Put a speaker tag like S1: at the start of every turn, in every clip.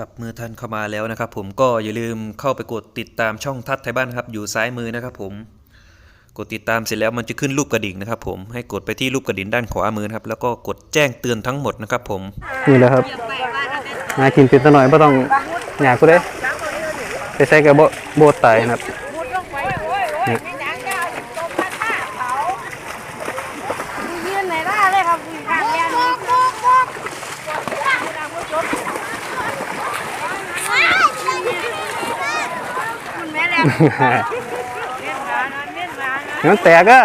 S1: ครับเมื่อท่านเข้ามาแล้วนะครับ ผมก็อย่าลืมเข้าไปกดติดตามช่องทัดไทยบ้านนครับ อยู่ซ้ายมือนะครับ ผมกดติดตามเสร็จแล้วมันจะขึ้นรูปกระดิ่งนะครับ ผมให้กดไปที่รูปกระดิ่งด้านขวามือนะครับแล้วก็กดแจ้งเตือนทั้งหมดนะครับ ผม
S2: นี่แหละครับหากินเป็นตะหน่อยไม่ต้องอยากกูได้ไปใส่กับโบโบตายนะครับ
S3: ดลงไปโอ้ยโอ้ยไม่ยังจะเอาตรงมาฆ่าเขายืนไหนได้เลยครับคุณข้างแย่นี่คุณแม่แรง เล่นหมานะเล่นหมานะ
S2: มันแตกอะ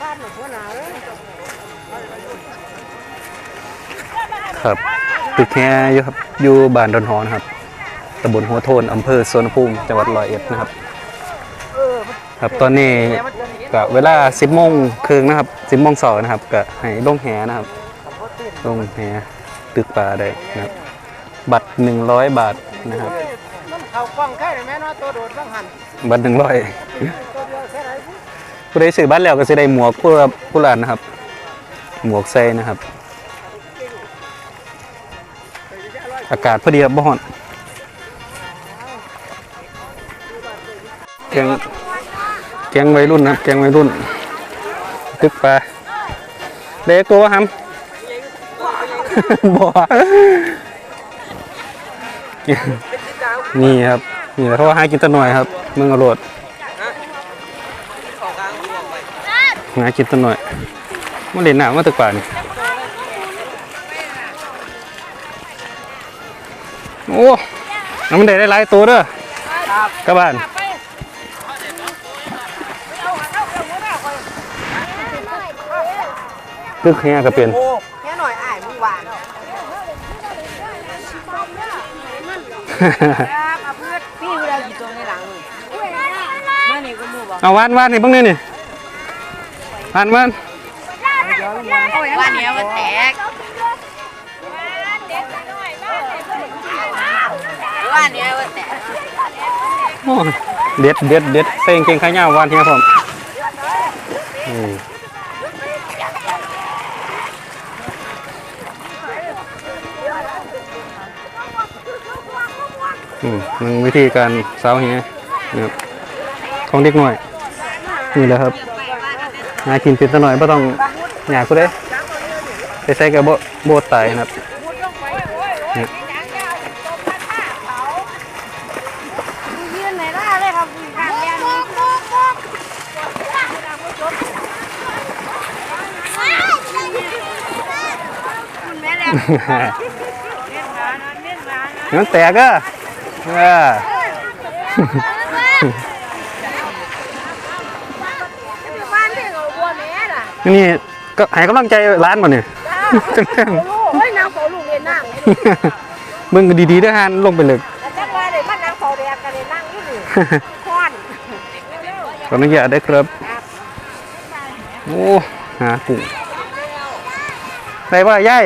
S3: บ้านหนูหัวหนาว
S2: ครับตึกแค่อยู่ครับอยู่บ้านดอนหอนครับตำบลหัวโทนอำเภอสวนภูมิจังหวัดร้อยเอ็ดนะครับ ครับตอนนี้ ก็เวลา10โมงครึ่งนะครับ10โมงเสาร์นะครับก็ให้ลงแหนะครับลงแหตึกปลาได้นะครับ บัตร100บาทนะครับ
S3: มันเขากล้องแค่ไหนแม่เนาะตัวโดดบ้างหัน
S2: บัตร100
S3: ตัวเดียวแค่ไหน
S2: ผู้ใดซื้อบัตรแล้วก็สิได้หมวกผู้ละผู้ละอันนะครับ หมวกใส่นะครับ อากาศพอดีครับบ่ฮ้อนแกง แกงวัยรุ่นนะครับแกงวัยรุ่น ตึกปลาเด็กตัวหำบ่นี่ครับ นี่แหละเขาว่าหากินแตะหน่อยครับเมืองอโรดหากินตัวหน่อยมาเล่นน้ำมาตึกป่านี่โอ้น้ำมันได้ได้หลายตัวเด้อกลับบ้าน ตึกแห่ก็เป็น
S3: แค่หน่อยอ้ายมึงวางครับเอาเพื่อนพี่เราอยู่ตรงในหลังเมื่อนี่ก็มูบอก
S2: เอาวานวานนี่เบ้างนี่นี่วานวาน
S3: ว่าเนี้ยมันแตกว่าเนี้ยมันแตก
S2: โอ้ยเด็ดเด็ดเด็ดใส่กางเกงขายาววานเฮียผมอืม อืมหนึ่งวิธีการสาวเฮียนะครับของเด็กหน่อย นี่แหละครับหากินเป็นตะหน่อยไม่ต้องอยากกูได้ไปใส่กับโบโบตายนะครับ
S3: มุดลงไปโอ้ยโอ้ยไม่ยังจะเอาตรงมาฆ่าเขายืนไหนได้เลยครับคุณข้างแย่นี่คุณแม่แรงเล่นหมานะเล่นหมานะ
S2: มันแตกอะ เออ
S3: บ้านที่เขาบัวแม่ล่ะ
S2: นี่ก็ให้กำลังใจร้านบ่เนี่ยจัง
S3: โอ้โหนางเฝ้าลูกเรียนนั่ง
S2: ๆเบิ่งกันดีๆเด้อฮานลงไปเลย
S3: แต่จังว่าเลยมันนางเฝ้าแดกกันเลยนั่งอยู่นี่ค้อน
S2: ขออนุญาตได้ครับ โอ้หากุ้งได้ป่ะยาย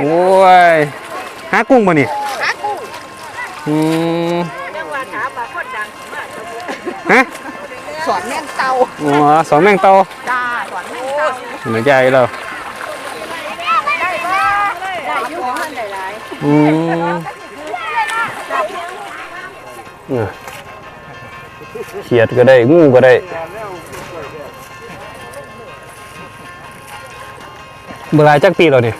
S2: โอ้ยหากุ้งบ่นี่
S3: หากู
S2: อืม
S3: จังว่าถามว่าคนดังมาก
S2: ฮะ
S3: สอนแม่งเตา
S2: อ๋อสองแมงเตา
S3: จ้าสอนแม่งเตา
S2: เหมือนยายเรา
S3: ได้บ่ได้อยู่ของมันหลาย
S2: อืมเออเขียดก็ได้งูก็ได้เบลายจักปีแล้วนี่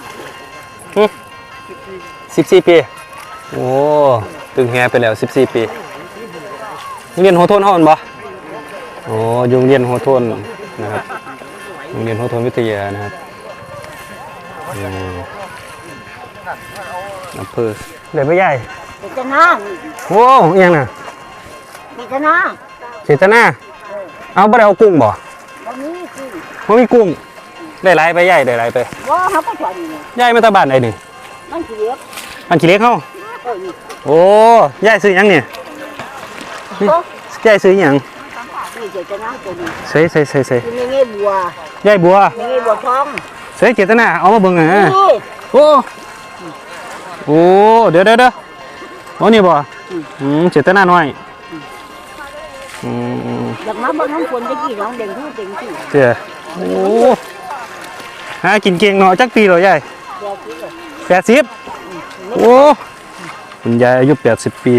S2: สิบสี่ปี โอ้ ตึงแฮไปแล้วสิบสี่ปีโรงเรียนโฮโทนเฮาแม่นบ่โอ้อยโรงเรียนโฮโทนนะครับโรงเรียนโฮโทนวิทยานะครับอืมอำเภอเดี๋ยวไปใหญ่
S3: ๆเป็นจะน้า
S2: โอ้เอียงน่ะ
S3: เป็นจะน้า
S2: เจตนาเอาบ่ได้เอากุ้งบ่
S3: วันนี้คือ
S2: บ่มีกุ้งได้หลายไปใหญ่ได้หลายไป
S3: ว่าเขาก็สอนนี่
S2: ใหญ่มาตาบ้านไดนี่
S3: มันเสียบ
S2: อันขี้เล็กเฮา
S3: เออนี่
S2: โอ้ยายซื้อหยังนี่นี่ยายซื้อหยัง
S3: นี่เจตนาตัวนี้
S2: ใส่ใส่ใส่ใส่
S3: คือมีเงี้ยบัวยา
S2: ยบัว
S3: มีเงี้ยบัวทอง
S2: ใส่เจตนาเอามาเบิ่งหน่อยฮะ
S3: นี่
S2: โอ้โอ้เดี๋ยวเดี๋ยวเดี๋ยวโอ้นี่บ่อืมเจตนาน้อยอืม
S3: อยากมาเบิ่งน้ำฝนจะกี่น้องเด่งที่เด่งที่
S2: เจ้โอ้หากินเก่งเนาะจักปีเหรอยายแปดสิบโอ้ คุณยายอายุแปดสิบปี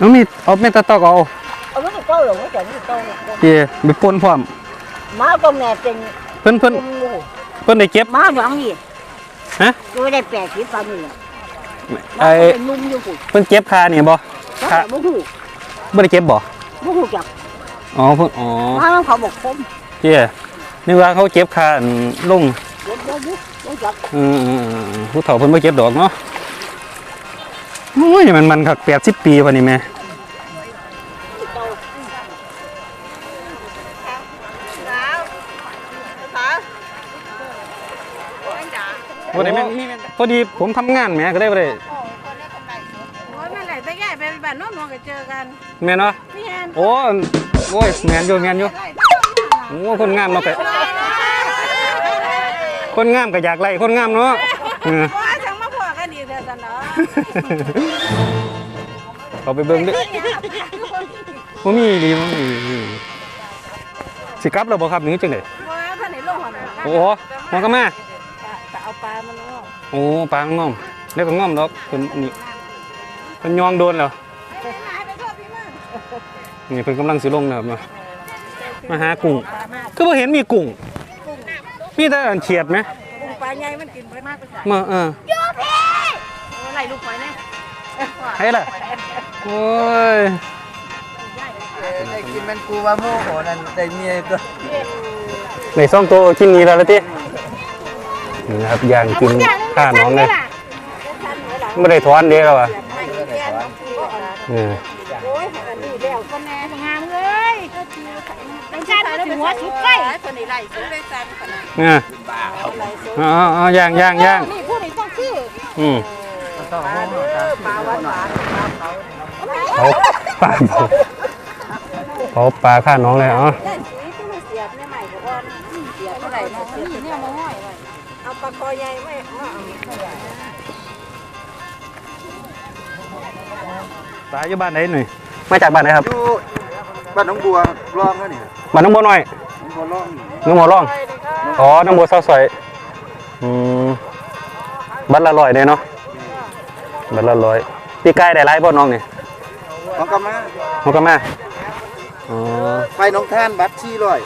S2: น้องมีเอาเมตตาตอกเอา
S3: เอาไม่เต้าหรอกไม่จับไม่เต้า
S2: เจ้ไปปนพร้อม
S3: มาก็แม่เป็น
S2: เพิ่นเพิ่นเพิ่นได้เก็บ
S3: มาหวังนี่
S2: ฮะ
S3: ก็ได้แปดสิบปันนี่
S2: ไอ้
S3: เป็นนุ่มอยู่หุ่น
S2: เพิ่นเก็บคานี่บ่
S3: ถ้าบ่ฮู้
S2: บ่ได้เก็บบ่
S3: บ่ฮู้จัก
S2: อ๋อเพิ่นอ๋อ
S3: มาแล้วเขาบอกผม
S2: เจ้นึกว่าเขาเก็บคาอันลง
S3: เดี๋ยวเดี๋ยวเดี๋ยวจัก
S2: อืมๆๆผู้เฒ่าเพิ่นบ่เก็บดอกเนาะโอ้ยมันมันคัก80ปีพุ่นนี่แม่บ่ได้แม่นมีแม่นพอดีผมทำงานแหม่ก็ได้บ่ได้
S3: โอ้ยแม่ไหนตะแก่ไปบ้านโน้นน้องก็เจอกัน
S2: แม่นเนาะ
S3: พี่แอน
S2: โอ้โอ้ยแม่นอยู่แม่นอยู่โอ้คนงามเนาะไปคนงามก็อยากไล่คนงามเนาะ เนาะเอาไปเบิ่งเด้อบ่มีดีบ่มีสิกลับแล้วบ่ครับนี่จังได๋
S3: ว่าท่านไหนลงหัวหน่อย
S2: โอ้หัวก็มา
S3: แต่เอาปลามันลง
S2: โอ้ปลาง่อมแล้วก็ง่อมดอกเพิ่นนี่เพิ่นยองโดนแล้ว
S3: ไปหาไปทั่วพี่มึง
S2: นี่เพิ่นกำลังสิลงนะครับมามาหากุ้งคือบ่เห็นมีกุ้งมีแต่อันเฉียดไหม
S3: กุ้งปลาใหญ่มันกินไปมากไปใส่
S2: มาเออ
S3: โยพี่อะ ไรลูกไปเนี่ย
S2: ให้ล่ะโอ้ย
S4: ได้กินมันกูว่าโมโหนั่นได้เมียก็
S2: ในซ่องโตกินนี้แล้วละตินี่นะครับย่างกินข้าน้องเลยไม่ได้ถอนเด้แล้วอะนี่
S3: โอ้ยอันนี้แล้วก็แน่งามเลยรสชาติเป็นหัวชุบไก่คนนี้ไล่ชุบได้ซ้ำขนาด
S2: อ่าอ๋ออ๋อย่างย่างย่าง
S3: นี่ผู้นี้ต้องคือ
S2: อืม
S4: ต้องห้อง
S3: ปลาหวานหวาน
S2: เขาปลาเผาเขาปลาข้าน้องเลยอ๋อ
S3: ได้สีที่มันเสียบในใหม่ก็อ่อนเสียบเท่าไหร่เนาะนี่เนี่ยมาห้อยไว้เอาปลาคอใหญ่ไว้เอา
S2: ปลาอยู่บ้านไหนหน่อยมาจากบ้านไหนครับ
S4: อยู่บ้านน้องบัวรองเขาเนี่ย
S2: บ้านน้องบัวน้อย
S4: น้องบัวรอง
S2: น้องบัวร่องอ๋อน้ำบัวซาวซอยอืมบัตรละร้อยเลยเนาะ บัตรละร้อยพี่ไก่ได้ไล่บ่น้องนี่
S4: น้องกำมา
S2: น้องก็มาอ๋อ
S4: ไปน้องท่านบัตรชี้ร้อย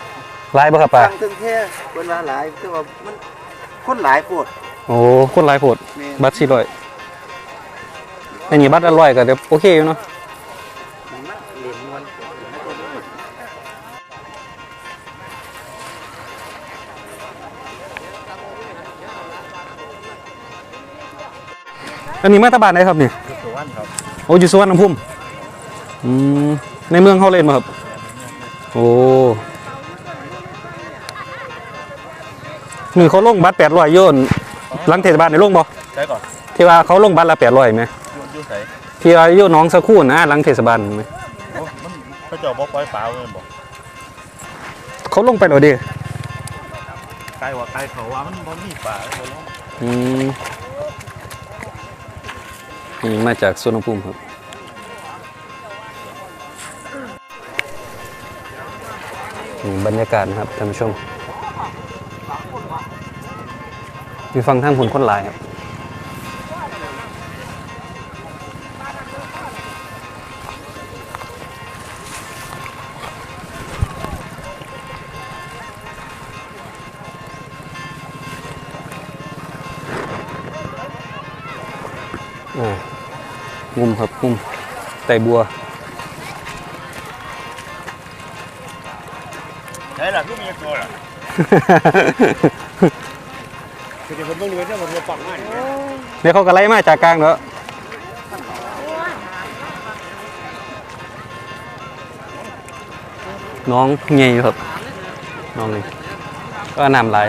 S2: ไล่บ่ครับป้า
S4: ตั้งถึงแค่เพิ่นว่าหลายแต่ว่ามันคนหลายโพด
S2: โอ้คนหลายโพด
S4: แม่น
S2: บัตรสี่ร้อยอันนี้บัตรละร้อยก็เดี๋ยวโอเคอยู่เนาะ อันนี้มาตาบ้านไหนครับนี่
S4: สุวรรณครับ
S2: โอ้อยู่สุวรรณภูมิอืมในเมืองเขาเล่นมาครับ โอ้มือเขาลงบัตรแปดร้อยโยนหลังเทศบาลในลงบ่
S4: ใช่ก่อน
S2: ที่ว่าเขาลงบัตรละแปดร้อยไหม
S4: อยู่อยู่ไส
S2: ที่ว่าโยนน้องสักครู่นะหลังเทศบาลไหม
S4: โอ้มันเขาเจ้าบ่ปล่อยปลาเพิ่นบ่
S2: เขาลงไปหน่อยดิ
S4: ไกลว่าไกลเขาว่ามันบ่มีปลาบ่ลง
S2: อืม นี่มาจากสวนภูมิครับบรรยากาศนะครับท่านผู้ชมอยู่ฟังทางผลคนลายครับางุมครับงุมไตบัว
S4: ใช่ล่ะคือมีตัวล่ะคือเดี๋ยวเพิ่นต้องรู้ว่ามันบ่ปังมาก
S2: เดี๋ยวเขาก็ไล่มาจากกลางแล้วน้องใหญ่อยู่ครับ น้องนี่ก็น้ำลาย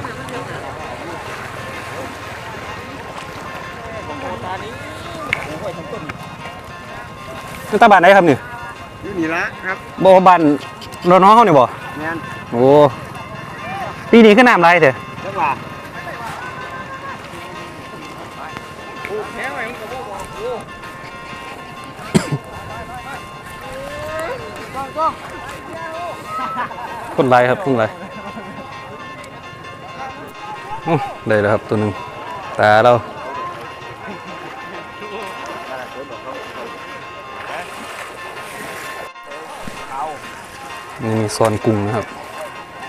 S2: นี่ตาบ้านไหนครับนี่
S4: อยู่นี่ละครับ
S2: บ่บ้านเราน้องเขาเนี่ยบ่
S4: แม่น
S2: โอ้ปีนี้ขึ้นน้ำลายเถอะ
S4: จังหว่า
S2: คนไรครับคนไรโอ้ได้แล้วครับตัวหนึ่งตาเรา นี่มีซอนกุ้งนะครับ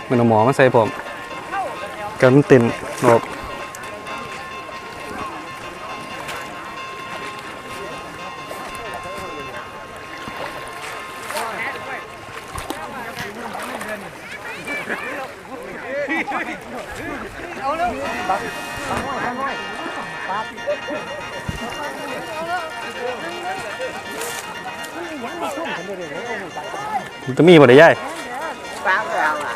S2: มันเอาหมอมาใส่ผมกันมันเต็นออก มันจะมีบ่ได้ย่าย
S4: ฟ้าแล้วอะ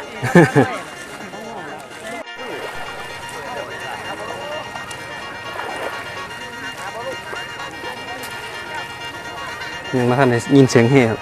S2: ยังมาทันได้ยินเสียงเฮครับ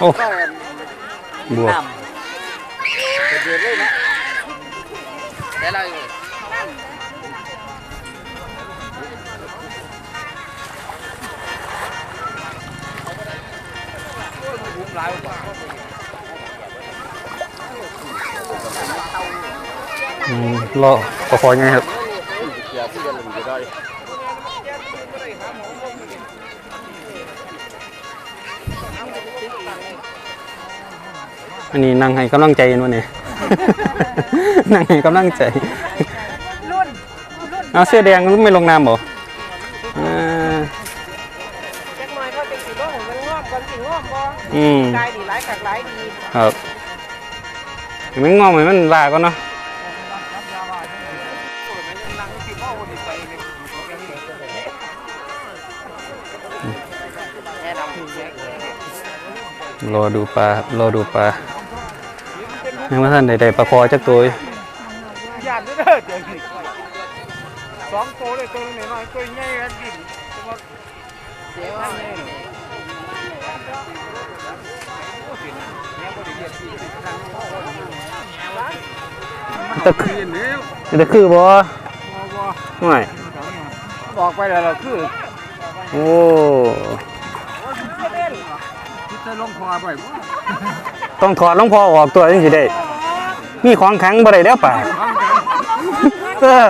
S2: โอ้บัว
S4: เดือด
S2: บอันนี้นั่งให้กำลังใจนวะเนี่ยนั่งให้กำลังใจ
S3: รุ่น
S2: เอาเสื้อแดงไม่ลงน้ำบ่อ่า
S3: แจ็คหน่อยเขาเป็นสีร่องมันงอบกันสีงอบบ่
S2: อืม
S3: กายดีหลายกักหลายดี
S2: ครับมันงอมให้มันลาก่อนเนาะรอดูปลาครับรอดูปลา ยังไม่ทันใดๆปลาคอจักตัวอยู่
S4: หยาดเด้อเดี๋ยวนี้สองตัวเลยตัวนึงหน่อยตัวใหญ่กันดิเดี๋ยว
S2: ตะคือตะคือบ่ไม่
S4: บอกไปแล้วคือ
S2: โอ้
S4: ที่ จะลงคอไป
S2: ต้องถอดรองพอออกตัวจังสิได้ มีของแข็งบ่ได้แล้วป่าเออ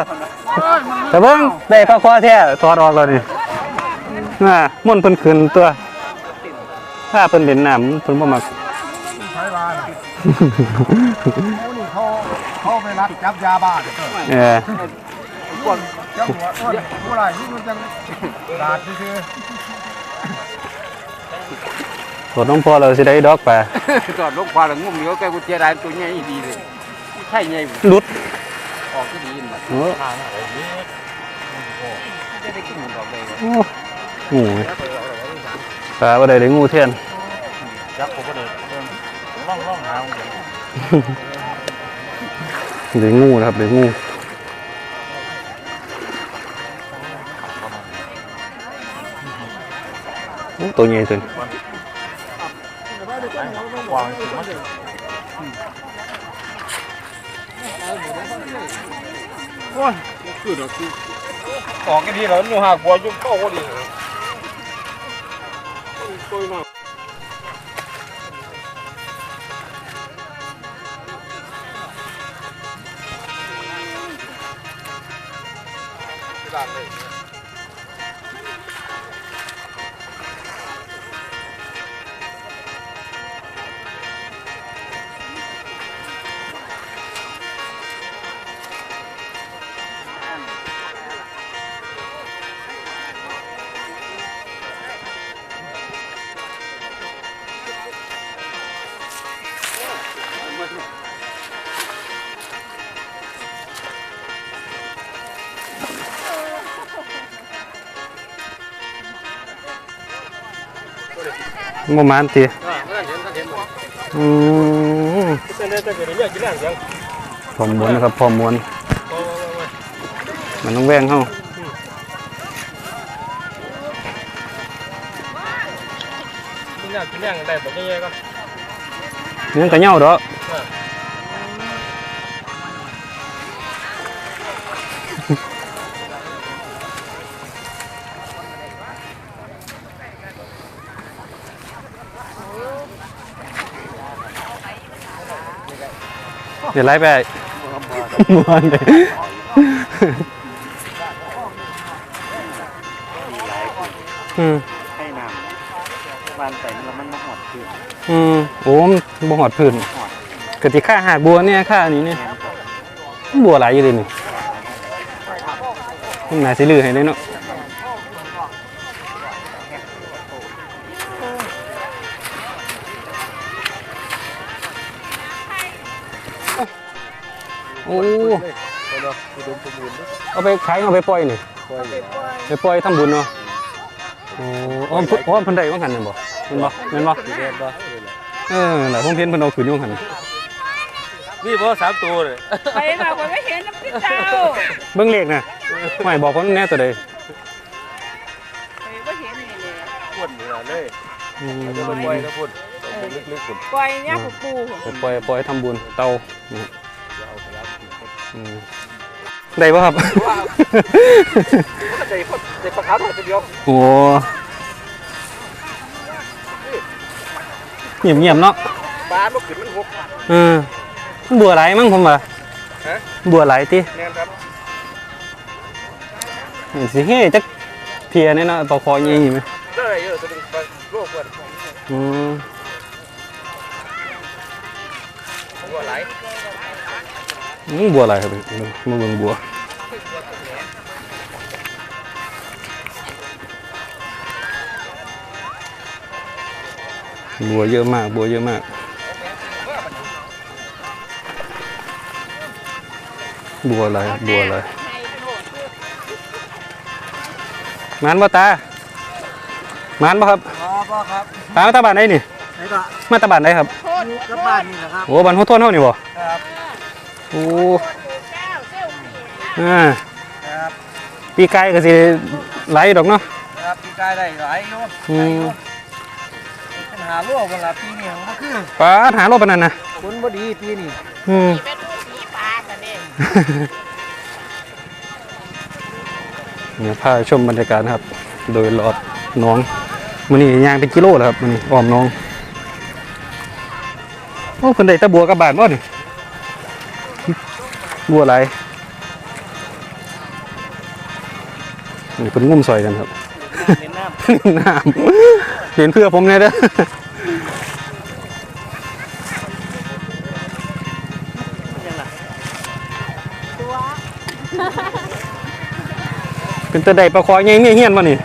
S2: แต่เบิ่งได้ปลาคอแท้ถอดออกแล้วนี่น่ะม่วนเพิ่นขึ้นตัว ถ้าเพิ่นเล่นน้ำเพิ่นบ่มัก
S4: ใช้บ้านนี่เขาเขาไปรักจับยาบ้าเด้อ
S2: เออ
S4: พวกเจ้าหัวอ้วนผู้ไรที่มันจังดาดซื่อ
S2: ถ อดรองพอแล้วสิได้ดอกป่า
S4: จอดลงควาละงุ่มเดียวแกกูเจรายตัวใหญ่ดีเลยใช่ใหญ่
S2: หลุด
S4: ออกก็ดีนะ
S2: โอ้
S4: จะได้กินดอกเลย
S2: โอ้งูปลาบ่ได้ได้งูเทียน
S4: จับผมก็เดินร่องร่องหา
S2: ได้งูนะครับได้งูโอ้ตัวใหญ่ตัวนี้
S4: วางมัน โอ้ยคือดอกคือออกกันดีแล้วหนูหักบัวยุ่งเข้าก็ดีตัวน้อย
S2: บ่มานติ อืม
S4: เส้นเลือดจะเลือดกินแรงยัง
S2: พร้อมม้วนนะครับพร้อมม้วนมันต้องแวงเฮา
S4: กินแรงกินแรงได้แบบนี้ก็
S2: เนื้อก็เหนียวดอก เดี๋ยวไล่ไปม้วนเลยอืม
S4: ให้น้ำบานไปแล้วมันมาหอดคือ
S2: อืมโอ้มนบ่หอดพื้นกติค่าหากบัวเนี่ยค่านี้เนี่ยบัวหลายอยู่เลยนี่มันน่าสิลือให้เลยเนาะ
S4: เอา
S2: ไปขายเอาไปปล่อยนี่
S4: ปล่อย
S2: ไปปล่อยทำบุญเนาะโอ้อ๋อเพิ่นอ๋อเพิ่นได้ว่าหันนั่นบ่แม่นบ่แม่นบ่
S4: สีแดงบ่
S2: เออหลายผมเห็นเพิ่นเอาขึ้นอยู่หัน
S4: นี่บ่สามตัวเลย
S3: ไปมาคนไม่เห็นน้ำพริกเจ้า
S2: เบิ่งเลขน่ะไม่บอกคนแน่ตัวใด
S3: ไปไม่เห็นนี่เลย
S4: พุ่นนี่ล่ะเลย
S2: อืม
S4: จะไปปล่อยนะพุ่นลึกๆพุ่น
S3: ปล่อยเนี่ยปูปู
S2: ไปปล่อยปล่อยทำบุญเตานะครับ
S4: จะเอาไปรับ
S2: อืม ได้ป่ะครับ
S4: ใจพุ่นใจปลาขาวตัวเดียว
S2: โอ้เงียบเงียบๆเนาะ
S4: ปลามันขึ้นมันหก
S2: เออมันบัวไหลมั้งผมว่า
S4: ฮะ
S2: บัวไหลติ
S4: แน่นครับ
S2: นี่สิเฮ้จักเพียเนี่ยเนาะปลาคอใหญ่ๆไหม
S4: ได้เยอะตัวนึงปลาโลกพุ่น
S2: อืม อืมบัวไหลครับมาเบิ่งบัวบัวเยอะมาก บัวเยอะมากบัวอะไรบัวอะไรมันบ่ตามันบ่ครับ
S4: อ๋อบ่ครับ
S2: ตามาตาบ้านไหนนี่
S4: ไหนก็
S2: มาตาบ้านไหนครับ
S3: โทษ
S4: กลับบ้านนี่แหละครับ
S2: โอ้บ้านหัวโทนเฮานี่บ่
S4: ครับ
S2: โอ้
S3: เจ้าเจ้าผี
S2: อ่า
S4: ครับ
S2: ปีไก่ก็สิไหลายอยู่ดอกเนาะ
S4: ครับพี่กายได้หลายอยู่
S2: อืม
S4: ปัญหาโลกเวลาปีนี้มันก็คือ
S2: ปาดหาโลปานนั้นนะ
S4: ฝนบ่ดีปีนี้
S2: อืม
S3: เป็นผู้ผีปลาแต่เนี่ย
S2: เนี่ยพาชมบรรยากาศนะครับ โดยรอบหน้องมันนี่ยางเป็นกิโลแล้วครับมันนี่อ้อมหน้องโอ้คนใดตะบัวกับบาทบ่นี่ บัวอะไรนี่เป็นงุ่มซอยกันครับ
S4: เน้นน้
S2: น้ำเห็นเพื่อผมเนี่ยเด้อำ
S4: ยังล่ะ
S3: ตัว
S2: เป็นตะไดปลาคอยใหญ่เมียเฮียนบ่นี่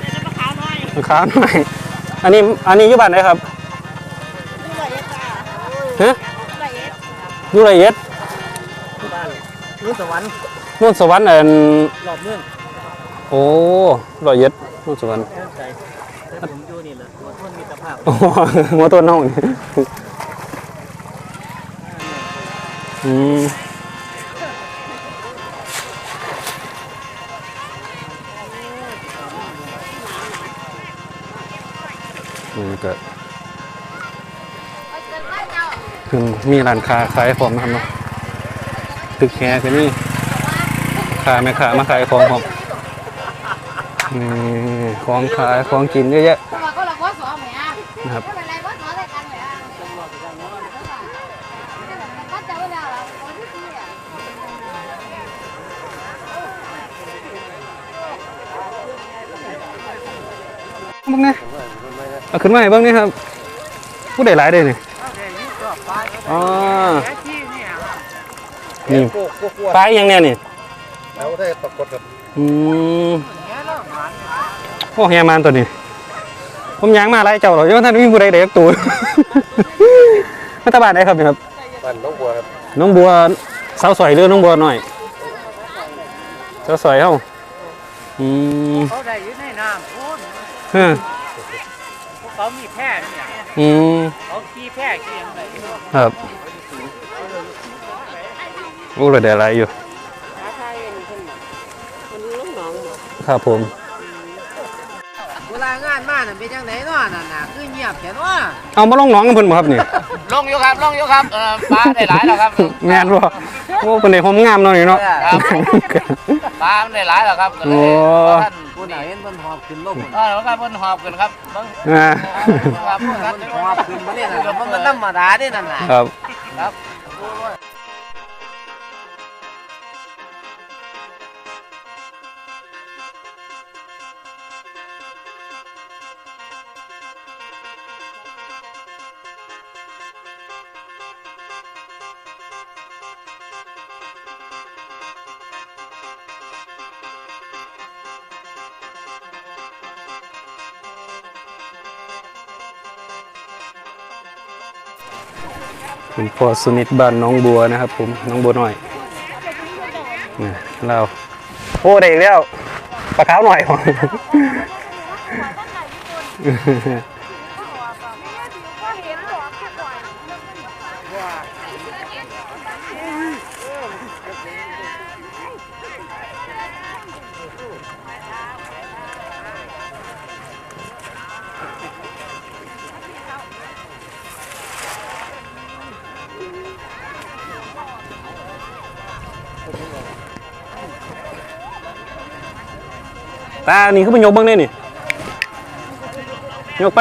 S3: เป็นน้ำขาวน้อย
S2: ปลาขาวหน่อยอันนี้อันนี้อยู่บ้านไหนครับ
S3: นี่ละเอ็ดจ้า
S2: ฮะ
S3: ละเอ็ด
S2: อยู่ไรเอ็ด
S4: บ้านนี่ สวรรค์
S2: นู่นสวรรค์อัน
S4: รอบเมือง
S2: โอ้ร้อยเอ็ดนู่นสวรรค์
S4: แน่ใจแต่ผมอยู่นี่แหละตัวต้นมิตรภาพ
S2: โอ้โหหัวต้นน้องนี่อืมนี่ก็คือมีร้านค้าขายของนะครับเนาะ ตึกแฮก็นี่ขายแม่ค้ามาขายของผมนี่ของขายของกินเยอะแยะนะครับ
S3: ไม่เป็นไรว่างได้กันแหมก็จะว่าแล้วคนที่สี่อะ
S2: เบ้างนะเอาขึ้นมาให้บ้างนี่ครับ ผู้ใดหลายเลยนี่อ๋อ นี่
S4: โกกกวด
S2: ปลาอยังเนี่ยนี่
S4: แล้วได้ปรากฏกับ
S2: อืมโอ้แฮมันตัวนี้ผมยางมาไล่เจ้าหรอกยังท่านมีผู้ใดเด็กตัวมาตาบานได้ครับนี่ครับ
S4: บ้านน้องบัวครับ
S2: น้องบัวสาวสวยหรือน้องบัวหน่อยสาวสวยเฮ้าอืม
S4: เขาได้อยู่ในน้ำพูน
S2: ฮะ
S4: พวกเขามีแพร่เนี่ย
S2: อืม
S4: เขาขี่แพร่ขี่ยังไง
S2: ครับ โอ้ระเดี๋ยวอะไรอยู่ครับผม
S4: เวลางานมาน่ะเป็นจังไหนเนาะนั่นน่ะคือเงียบแค่เนาะ
S2: เอามาลองน้องกันเพิ่นบ่ครับนี่
S4: ลงอยู่ครับลงอยู่ครับเออปลาได้หลายแล้วครับ
S2: แม่นบ่โอ้เพิ่นได้หอมงามเนาะนี่เนาะ
S4: ปลาได้หลายแล้วครับก็เลย
S2: โอ้
S4: ท่านผู้ไหนเห็นเพิ่นหอบขึ้นลงเออแล้วก็เพิ่นหอบขึ้นครับเบิ่ง
S2: อ่า
S4: ครับเพิ่นหอบขึ้นมาเนี่ยนะมันก็ธรรมดาเด้นั่นน่ะ
S2: ครับ
S4: ครับ
S2: คุณพ่อสุนิตบ้านน้องบัวนะครับ ผมน้องบัวหน่อยนี่เราโอ้ได้อีกแล้วปลาขาวหน่อย ตานี่คือเป็นยกบ้างเนี่ยนี่ยกไป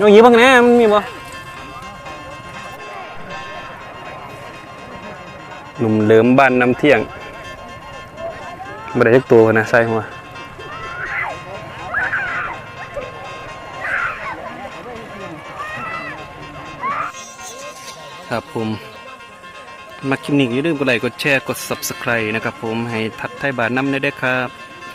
S2: ยกยีเบ้างนะมันมีบ่หนุ่มเหลิมบ้านน้ำเที่ยงบ่ได้จักตัวนะใส่หัวครับผมมาคลิปนี้อย่าลืมกดไลค์กดแชร์กด Subscribe นะครับผมให้ทัดไทยบานน้ำได้ด้วยครับ